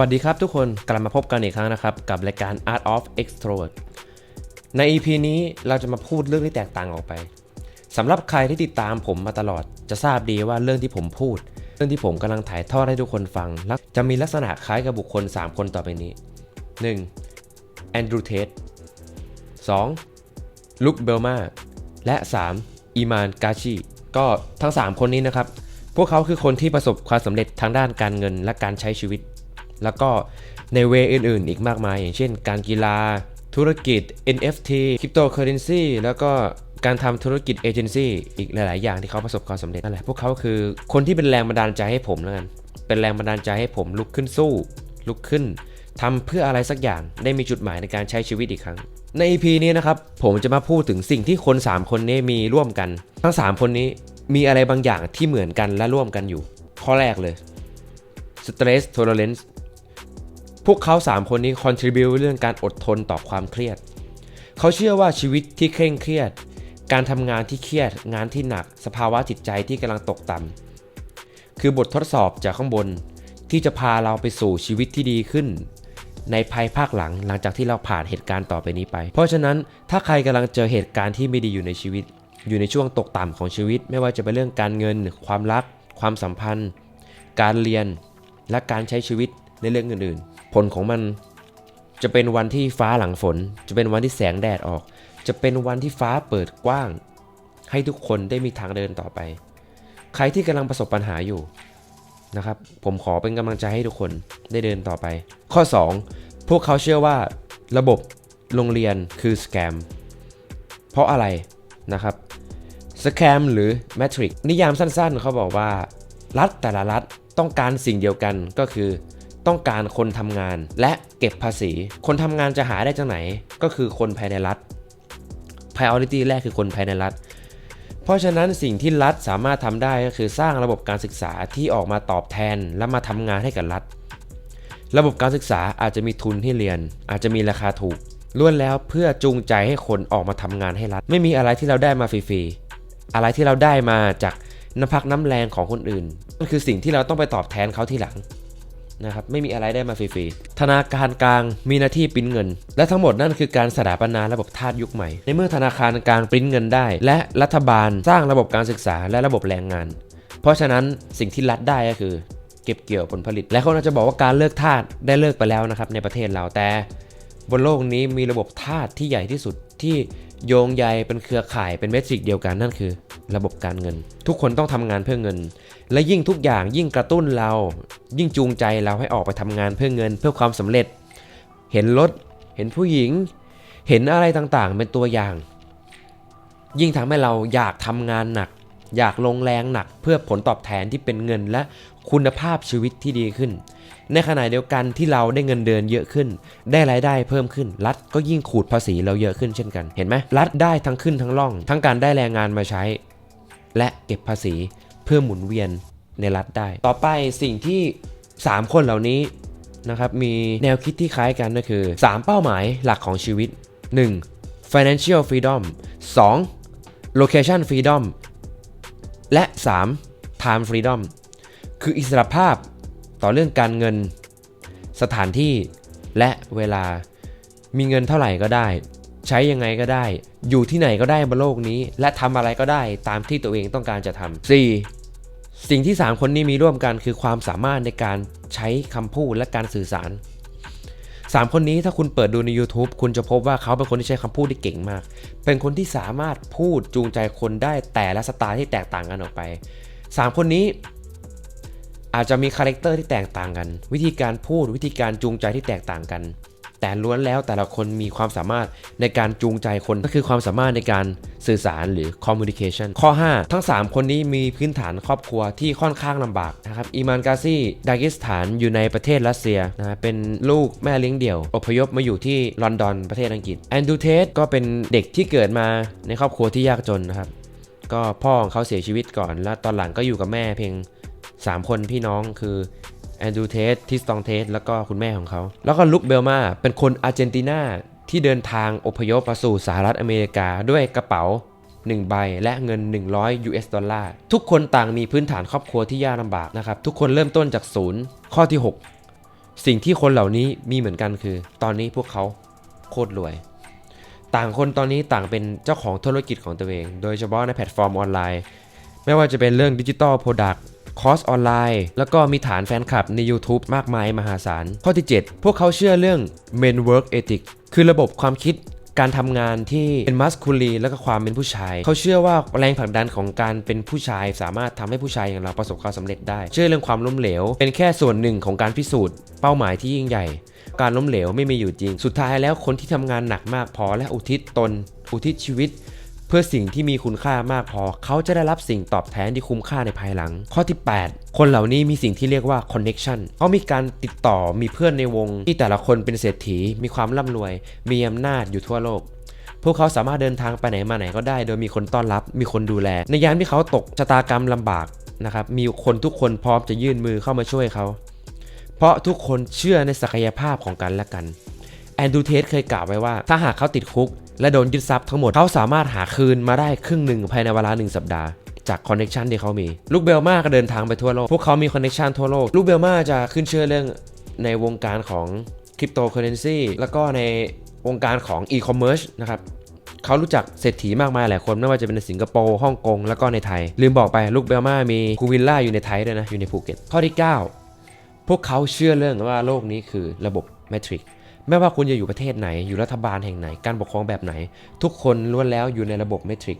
สวัสดีครับทุกคนกลับมาพบกันอีกครั้งนะครับ กับรายการ Art of Extrovert ใน EP นี้เราจะมาพูดเรื่องที่แตกต่างออกไปสำหรับใครที่ติดตามผมมาตลอด จะทราบดีว่าเรื่องที่ผมพูด เรื่องที่ผมกำลังถ่ายทอดให้ทุกคนฟังจะมีลักษณะคล้ายกับบุคคล 3 คนต่อไปนี้ 1. แอนดรูเทส 2. ลุคเบลมาและ 3. อีมานกาชิก็ทั้ง 3 คนนี้นะครับ พวกเขาคือคนที่ประสบความสำเร็จทางด้านการเงินและการใช้ชีวิต แล้วก็ในเวอื่นๆ อีกมากมาย อย่างเช่น การกีฬา ธุรกิจ NFT Cryptocurrency แล้วก็การทำธุรกิจเอเจนซี่อีกหลาย ๆ อย่างที่เขาประสบความสำเร็จนั่นแหละพวกเขาคือคนที่เป็นแรงบันดาลใจให้ผมแล้วกันเป็นแรงบันดาลใจให้ผมลุกขึ้นสู้ ลุกขึ้นทำเพื่ออะไรสักอย่างได้มีจุดหมายในการใช้ชีวิตอีกครั้ง ใน EP นี้นะครับผมจะมาพูดถึงสิ่งที่คน 3 คนนี้มีร่วมกัน ทั้ง 3 คนนี้มีอะไรบางอย่างที่เหมือนกันและร่วมกันอยู่ ข้อแรกเลย stress tolerance พวกเขา 3 คนนี้ contribu เรื่องการอดทนต่อความเครียด เขาเชื่อว่าชีวิตที่เคร่งเครียด การทำงานที่เครียด งานที่หนัก สภาวะจิตใจที่กำลังตกต่ำคือบททดสอบจากข้างบน ที่จะพาเราไปสู่ชีวิตที่ดีขึ้น ในภายภาคหลังหลังจากที่เราผ่านเหตุการณ์ต่อไปนี้ไป เพราะฉะนั้นถ้าใครกำลังเจอเหตุการณ์ที่ไม่ดีอยู่ในชีวิต อยู่ในช่วงตกต่ำของชีวิต ไม่ว่าจะเป็นเรื่องการเงิน ความรัก ความสัมพันธ์ การเรียน และการใช้ชีวิต ในเรื่องอื่นๆ ผลของมันจะเป็นวันที่ฟ้าหลังฝน จะเป็นวันที่แสงแดดออก จะเป็นวันที่ฟ้าเปิดกว้าง ให้ทุกคนได้มีทางเดินต่อไป ใครที่กำลังประสบปัญหาอยู่นะครับ ผมขอเป็นกำลังใจให้ทุกคนได้เดินต่อไป ข้อ 2 พวกเขาเชื่อว่าระบบโรงเรียนคือสแกม เพราะอะไรนะครับสแกมหรือแมทริกนิยามสั้นๆ เขาบอกว่า รัฐแต่ละรัฐต้องการสิ่งเดียวกันก็คือ ต้องการคนทำงาน และเก็บภาษี คนทำงานจะหาได้จากไหน ก็คือคนภายในรัฐ priority แรกคือคนภายในรัฐ เพราะฉะนั้นสิ่งที่รัฐสามารถทำได้ก็คือสร้างระบบการศึกษาที่ออกมาตอบแทนและมาทำงานให้กับรัฐ ระบบการศึกษาอาจจะมีทุนให้เรียน อาจจะมีราคาถูกล้วนแล้วเพื่อจูงใจให้คนออกมาทำงานให้รัฐ ไม่มีอะไรที่เราได้มาฟรีๆอะไรที่เราได้มาจากน้ำพักน้ำแรงของคนอื่นนั่นคือสิ่งที่เราต้องไปตอบแทนเขาทีหลัง นะครับไม่มีอะไรได้มาฟรีๆธนาคารกลางมีหน้าที่ปริ้นเงิน และทั้งหมดนั่นคือการสถาปนาระบบทาสยุคใหม่ ในเมื่อธนาคารกลางปริ้นเงินได้ และรัฐบาลสร้างระบบการศึกษาและระบบแรงงาน เพราะฉะนั้นสิ่งที่รัฐได้ก็คือ เก็บเกี่ยวผลผลิต และคนอาจจะบอกว่าการเลิกทาสได้เลิกไปแล้วนะครับในประเทศเราแต่ บนโลกนี้มีระบบทาสที่ใหญ่ที่สุดที่โยงใยเป็นเครือข่ายเป็นเมทริกเดียวกันนั่นคือ ระบบการเงิน ทุกคนต้องทำงานเพื่อเงิน และยิ่งทุกอย่างยิ่งกระตุ้นเรา ยิ่งจูงใจเราให้ออกไปทำงานเพื่อเงินเพื่อความสำเร็จ เห็นรถเห็นผู้หญิง เห็นอะไรต่างๆ เป็นตัวอย่าง ยิ่งทำให้เราอยากทำงานหนัก อยากลงแรงหนักเพื่อผลตอบแทนที่เป็นเงินและ คุณภาพชีวิตที่ดีขึ้น ในขณะเดียวกันที่เราได้เงินเดือนเยอะขึ้น ได้รายได้เพิ่มขึ้น รัฐก็ยิ่งขูดภาษีเราเยอะขึ้นเช่นกัน เห็นไหมรัฐได้ทั้งขึ้นทั้งล่อง ทั้งการได้แรงงานมาใช้ และเก็บภาษีเพื่อหมุนเวียนในรัฐได้ ต่อไปสิ่งที่ 3 คนเหล่านี้นะครับมีแนวคิดที่คล้ายกันก็คือ 3 เป้าหมายหลักของชีวิต 1. financial freedom 2. location freedom และ 3. time freedom คืออิสรภาพต่อเรื่องการเงิน สถานที่และเวลามีเงินเท่าไหร่ก็ได้ ใช้ยังไงก็ได้ อยู่ที่ไหนก็ได้บนโลกนี้ และทำอะไรก็ได้ตามที่ตัวเองต้องการจะทำ 4. สิ่งที่ 3 คนนี้มีร่วมกันคือความสามารถในการใช้คำพูดและการสื่อสาร 3 คนนี้ถ้าคุณเปิดดูใน YouTube คุณจะพบว่าเขาเป็นคนที่ใช้คำพูดที่เก่งมาก เป็นคนที่สามารถพูดจูงใจคนได้แต่ละสไตล์ที่แตกต่างกันออกไป 3 คนนี้ อาจจะมีคาแรคเตอร์ที่แตกต่างกัน วิธีการพูดวิธีการจูงใจที่แตกต่างกัน แต่ล้วนแล้วแต่ละคนมีความสามารถในการจูงใจคนก็คือความสามารถในการสื่อสารหรือ communication ข้อ 5 ทั้ง 3 คนนี้มีพื้นฐานครอบครัวที่ค่อนข้างลำบากนะครับอีมานกาซีดากิสถานอยู่ในประเทศรัสเซียนะเป็นลูกแม่เลี้ยงเดี่ยว อพยพมาอยู่ที่ลอนดอนประเทศอังกฤษแอนดูเทสก็เป็นเด็กที่เกิดมาในครอบครัวที่ยากจนนะครับก็พ่อของเขาเสียชีวิตก่อน แล้วตอนหลังก็อยู่กับแม่เพียง 3 คนพี่น้องคือแอนดูเทสทิสตองเทสแล้วก็คุณแม่ของเขา แล้วก็ลุคเบลมาเป็นคนอาร์เจนตินาที่เดินทางอพยพมาสู่สหรัฐอเมริกาด้วยกระเป๋า 1 ใบและเงิน 100 US ดอลลาร์ทุกคนต่างมีพื้นฐานครอบครัวที่ยากลำบากนะครับ ทุกคนเริ่มต้นจากศูนย์ข้อที่สิ่งที่คนเหล่านี้มีเหมือนกันคือ ตอนนี้พวกเขาโคตรรวย ต่างคนตอนนี้ต่างเป็นเจ้าของธุรกิจของตัวเอง โดยเฉพาะในแพลตฟอร์มออนไลน์ ไม่ว่าจะเป็นเรื่องดิจิ t a ลโปรดักต์ คอร์สออนไลน์ แล้วก็มีฐานแฟนคลับใน YouTube มากมายมหาศาล ข้อที่ 7 พวกเขาเชื่อเรื่อง men work ethic คือระบบความคิดการทำงานที่เป็นมัสคูลีแล้วก็ความเป็นผู้ชาย เขาเชื่อว่าแรงผลักดันของการเป็นผู้ชาย สามารถทำให้ผู้ชายอย่างเราประสบความสำเร็จได้ เชื่อเรื่องความล้มเหลว เป็นแค่ส่วนหนึ่งของการพิสูจน์ เป้าหมายที่ยิ่งใหญ่ การล้มเหลวไม่มีอยู่จริง สุดท้ายแล้วคนที่ทำงานหนักมากพอและอุทิศตน อุทิศชีวิต เพื่อสิ่งที่มีคุณค่ามากพอ เขาจะได้รับสิ่งตอบแทนที่คุ้มค่าในภายหลัง ข้อที่ 8 คนเหล่านี้มีสิ่งที่เรียกว่า connection เขามีการติดต่อมีเพื่อนในวงที่แต่ละคนเป็นเศรษฐี มีความร่ำรวย มีอำนาจอยู่ทั่วโลกพวกเขาสามารถเดินทางไปไหนมาไหนก็ได้ โดยมีคนต้อนรับ มีคนดูแล ในยามที่เขาตกชะตากรรมลำบากนะครับ มีคนทุกคนพร้อมจะยื่นมือเข้ามาช่วยเขา เพราะทุกคนเชื่อในศักยภาพของกันและกัน แอนดูเทสเคยกล่าวไว้ว่า ถ้าหากเขาติดคุก และโดนยึดทรัพย์ทั้งหมดเขาสามารถหาคืนมาได้ครึ่งหนึ่งภายในเวลาหนึ่งสัปดาห์จากคอนเน t ชันที่เขามี ลูกเบลมาก็เดินทางไปทั่วโลก พวกเขามีคอนเน t ชันทั่วโลก ลูกเบลมาจะขึ้นเชื่อเรื่องในวงการของคริปโตเคอเรนซีแล้วก็ในวงการของอีคอมเมิร์ซนะครับเขารู้จักเศรษฐีมากมายหลายคน ไม่ว่าจะเป็นในสิงคโปร์ฮ่องกงแล้วก็ในไทย ลืมบอกไปลูกเบลมามีคูวิลล่าอยู่ในไทยด้วยนะ อยู่ในภูเก็ตข้อที่ 9 พวกเขาเชื่อเรื่องว่าโลกนี้คือระบบแมทริก ไม่ว่าคุณจะอยู่ประเทศไหน อยู่รัฐบาลแห่งไหน การปกครองแบบไหน ทุกคนล้วนแล้วอยู่ในระบบเมทริก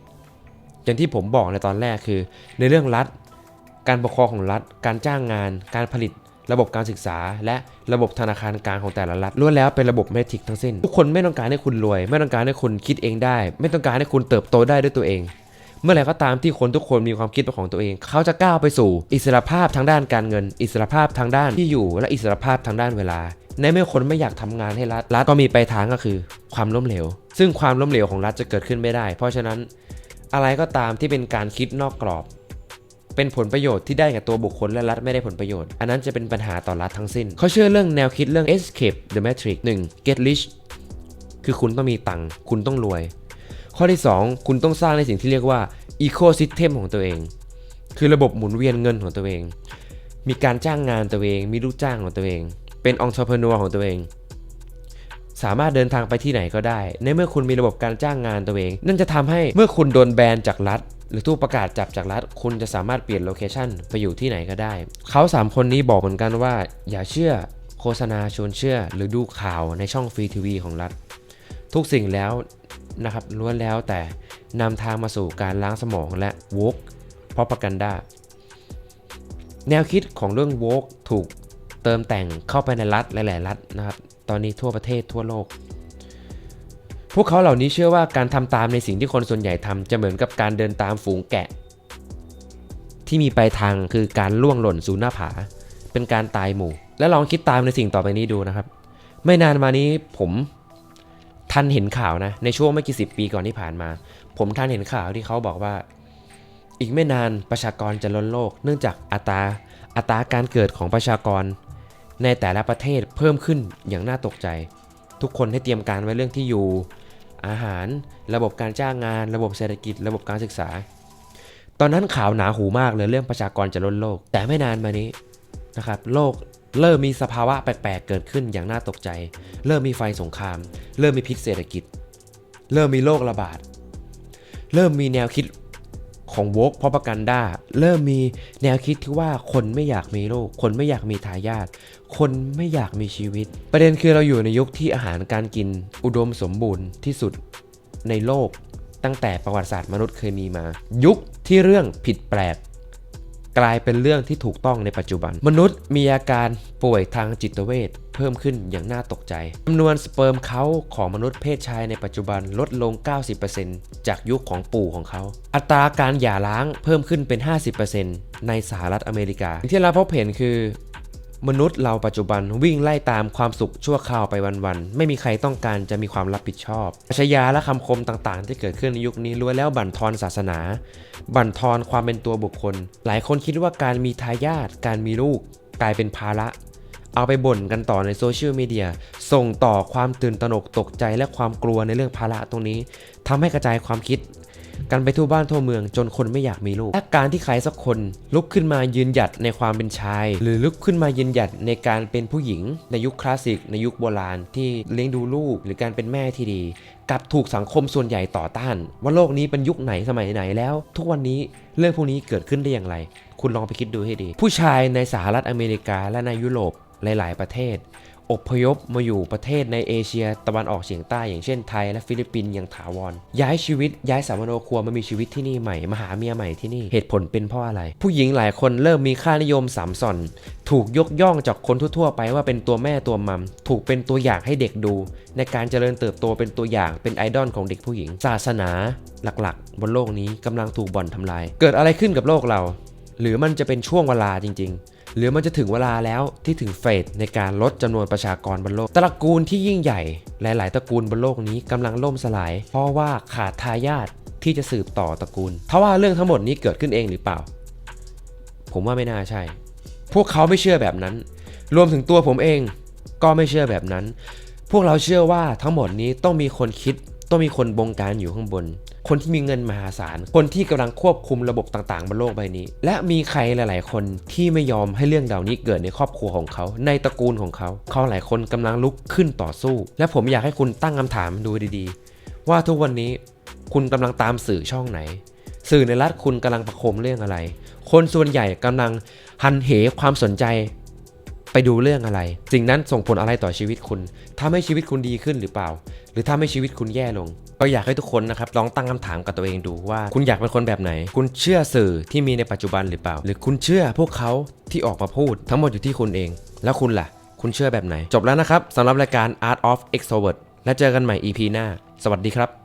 อย่างที่ผมบอกในตอนแรกคือ ในเรื่องรัฐ การปกครองของรัฐ การจ้างงาน การผลิต ระบบการศึกษา และระบบธนาคารกลางของแต่ละรัฐล้วนแล้วเป็นระบบเมทริกทั้งสิ้น ทุกคนไม่ต้องการให้คุณรวย ไม่ต้องการให้คุณคิดเองได้ ไม่ต้องการให้คุณเติบโตได้ด้วยตัวเอง เมื่อไหร่ก็ตามที่คนทุกคนมีความคิดเป็นของตัวเอง เขาจะก้าวไปสู่ อิสรภาพทางด้านการเงิน อิสรภาพทางด้านที่อยู่ และอิสรภาพทางด้านเวลา ในเมื่อคนไม่อยากทำงานให้รัฐ รัฐก็มีไปลายทางก็คือความล้มเหลว ซึ่งความล้มเหลวของรัฐจะเกิดขึ้นไม่ได้ เพราะฉะนั้นอะไรก็ตามที่เป็นการคิดนอกกรอบ เป็นผลประโยชน์ที่ได้กับตัวบุคคลและรัฐไม่ได้ผลประโยชน์ อันนั้นจะเป็นปัญหาต่อรัฐทั้งสิ้น เขาเชื่อเรื่องแนวคิดเรื่อง escape the matrix 1 get rich คือคุณต้องมีตังค์คุณต้องรวย ข้อที่ 2 คุณต้องสร้างในสิ่งที่เรียกว่า ecosystem ของตัวเอง คือระบบหมุนเวียนเงินของตัวเอง มีการจ้างงานตัวเอง มีลูกจ้างของตัวเอง เป็น entrepreneur ของตัวเอง สามารถเดินทางไปที่ไหนก็ได้ ในเมื่อคุณมีระบบการจ้างงานตัวเอง นั่นจะทำให้เมื่อคุณโดนแบนจากรัฐหรือตู้ประกาศจับจากรัฐ คุณจะสามารถเปลี่ยนโลเคชันไปอยู่ที่ไหนก็ได้ เขาสามคนนี้บอกเหมือนกันว่า อย่าเชื่อโฆษณาชวนเชื่อ หรือดูข่าวในช่องฟรีทีวีของรัฐ ทุกสิ่งแล้วนะครับล้วนแล้วแต่นำทางมาสู่การล้างสมองและ woke propaganda แนวคิดของเรื่อง woke ถูก เติมแต่งเข้าไปในรัฐหลาย ๆ รัฐนะครับ ตอนนี้ทั่วประเทศทั่วโลก พวกเขาเหล่านี้เชื่อว่าการทำตามในสิ่งที่คนส่วนใหญ่ทำจะเหมือนกับการเดินตามฝูงแกะ ที่มีปลายทางคือการล่วงหล่นสู่หน้าผา เป็นการตายหมู่ และลองคิดตามในสิ่งต่อไปนี้ดูนะครับ ไม่นานมานี้ผมทันเห็นข่าวนะในช่วงไม่กี่สิบปีก่อนที่ผ่านมา ผมทันเห็นข่าวที่เขาบอกว่า อีกไม่นานประชากรจะล้นโลก เนื่องจากอัตราอัตราการเกิดของประชากร ในแต่ละประเทศเพิ่มขึ้นอย่างน่าตกใจ ทุกคนให้เตรียมการไว้เรื่องที่อยู่ อาหาร ระบบการจ้างงาน ระบบเศรษฐกิจ ระบบการศึกษา ตอนนั้นข่าวหนาหูมากเลยเรื่องประชากรจะล้นโลก แต่ไม่นานมานี้นะครับโลกเริ่มมีสภาวะแปลกๆเกิดขึ้นอย่างน่าตกใจ เริ่มมีไฟสงคราม เริ่มมีพิษเศรษฐกิจ เริ่มมีโรคระบาด เริ่มมีแนวคิด ของวกพ r o ปกันดาเริ่มมีแนวคิดที่ว่าคนไม่อยากมีลูก คนไม่อยากมีทายาทคนไม่อยากมีชีวิต ประเด็นคือเราอยู่ในยุคที่อาหารการกินอุดมสมบูรณ์ที่สุดในโลกตั้งแต่ประวัติศาสตร์มนุษย์เคยมีมา ยุคที่เรื่องผิดแปลก กลายเป็นเรื่องที่ถูกต้องในปัจจุบัน มนุษย์มีอาการป่วยทางจิตเวชเพิ่มขึ้นอย่างน่าตกใจจำนวนสเปิร์มเขาของมนุษย์เพศชายในปัจจุบันลดลง 90%จากยุคของปู่ของเขา อัตราการหย่าร้างเพิ่มขึ้นเป็น 50%ในสหรัฐอเมริกาที่เราพบเห็นคือ มนุษย์เราปัจจุบันวิ่งไล่ตามความสุขชั่วคราวไปวันๆ ไม่มีใครต้องการจะมีความรับผิดชอบปรัชญาและคำคมต่างๆ ที่เกิดขึ้นในยุคนี้ล้วนแล้วบั่นทอนศาสนา บั่นทอนความเป็นตัวบุคคล หลายคนคิดว่าการมีทายาทการมีลูก กลายเป็นภาระ เอาไปบ่นกันต่อในโซเชียลมีเดียส่งต่อความตื่นตระหนกตกใจและความกลัวในเรื่องภาระตรงนี้ทำให้กระจายความคิด กันไปทั่วบ้านทั่วเมืองจนคนไม่อยากมีลูกและการที่ใครสักคนลุกขึ้นมายืนหยัดในความเป็นชาย หรือลุกขึ้นมายืนหยัดในการเป็นผู้หญิง ในยุคคลาสสิก ในยุคโบราณที่เลี้ยงดูลูกหรือการเป็นแม่ที่ดีกลับถูกสังคมส่วนใหญ่ต่อต้าน ว่าโลกนี้เป็นยุคไหนสมัยไหนแล้ว ทุกวันนี้เรื่องพวกนี้เกิดขึ้นได้อย่างไร คุณลองไปคิดดูให้ดี ผู้ชายในสหรัฐอเมริกาและในยุโรปหลาย ๆ ประเทศ อพยพมาอยู่ประเทศในเอเชียตะวันออกเฉียงใต้อย่างเช่นไทยและฟิลิปปินส์อย่างถาวร ย้ายชีวิตย้ายสามโนครัวมามีชีวิตที่นี่ใหม่มาหาเมียใหม่ที่นี่เหตุผลเป็นเพราะอะไร ผู้หญิงหลายคนเริ่มมีค่านิยมสามส่อนถูกยกย่องจากคนทั่วๆไปว่าเป็นตัวแม่ตัวมัมถูกเป็นตัวอย่างให้เด็กดู ในการเจริญเติบโตเป็นตัวอย่างเป็นไอดอลของเด็กผู้หญิง ศาสนาหลักๆ บนโลกนี้กำลังถูกบ่อนทำลาย เกิดอะไรขึ้นกับโลกเรา หรือมันจะเป็นช่วงเวลาจริง ๆ หรือมันจะถึงเวลาแล้วที่ถึงเฟสในการลดจำนวนประชากรบนโลก ตระกูลที่ยิ่งใหญ่หลาย ๆ ตระกูลบนโลกนี้กำลังล่มสลาย เพราะว่าขาดทายาทที่จะสืบต่อตระกูลเพราว่าเรื่องทั้งหมดนี้เกิดขึ้นเองหรือเปล่า ผมว่าไม่น่าใช่ พวกเขาไม่เชื่อแบบนั้น รวมถึงตัวผมเองก็ไม่เชื่อแบบนั้น พวกเราเชื่อว่าทั้งหมดนี้ต้องมีคนคิด ต้องมีคนบงการอยู่ข้างบน คนที่มีเงินมหาศาล คนที่กำลังควบคุมระบบต่างๆบนโลกใบนี้ และมีใครหลาย ๆ คนที่ไม่ยอมให้เรื่องเหล่านี้เกิดในครอบครัวของเขา ในตระกูลของเขา เขาหลายคนกำลังลุกขึ้นต่อสู้ และผมอยากให้คุณตั้งคำถามดูดีๆ ว่าทุกวันนี้คุณกำลังตามสื่อช่องไหน สื่อในรัฐคุณกำลังประโคมเรื่องอะไร คนส่วนใหญ่กำลังหันเหความสนใจ ไปดูเรื่องอะไร สิ่งนั้นส่งผลอะไรต่อชีวิตคุณทำให้ชีวิตคุณดีขึ้นหรือเปล่า หรือทำให้ชีวิตคุณแย่ลง ก็อยากให้ทุกคนนะครับลองตั้งคำถามกับตัวเองดูว่า คุณอยากเป็นคนแบบไหน คุณเชื่อสื่อที่มีในปัจจุบันหรือเปล่า หรือคุณเชื่อพวกเขาที่ออกมาพูด ทั้งหมดอยู่ที่คุณเอง แล้วคุณล่ะ คุณเชื่อแบบไหน จบแล้วนะครับสำหรับรายการ Art of Extrovert และเจอกันใหม่ EP หน้า สวัสดีครับ